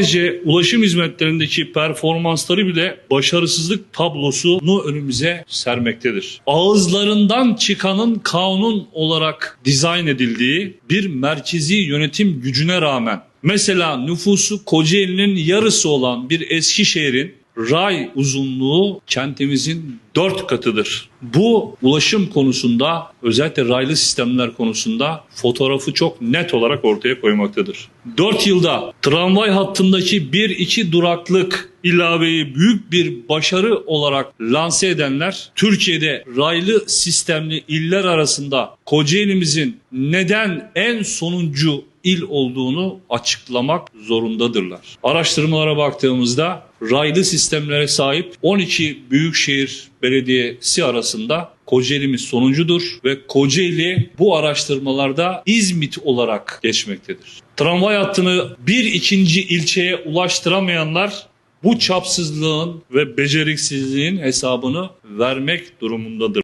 Sadece ulaşım hizmetlerindeki performansları bile başarısızlık tablosunu önümüze sermektedir. Ağızlarından çıkanın kanun olarak dizayn edildiği bir merkezi yönetim gücüne rağmen mesela nüfusu Kocaeli'nin yarısı olan bir Eskişehir'in ray uzunluğu kentimizin dört katıdır. Bu ulaşım konusunda özellikle raylı sistemler konusunda fotoğrafı çok net olarak ortaya koymaktadır. 4 yılda tramvay hattındaki 1-2 duraklık ilaveyi büyük bir başarı olarak lanse edenler Türkiye'de raylı sistemli iller arasında Kocaeli'mizin neden en sonuncu il olduğunu açıklamak zorundadırlar. Araştırmalara baktığımızda raylı sistemlere sahip 12 büyükşehir belediyesi arasında Kocaeli'miz sonuncudur ve Kocaeli bu araştırmalarda İzmit olarak geçmektedir. Tramvay hattını bir ikinci ilçeye ulaştıramayanlar bu çapsızlığın ve beceriksizliğin hesabını vermek durumundadır.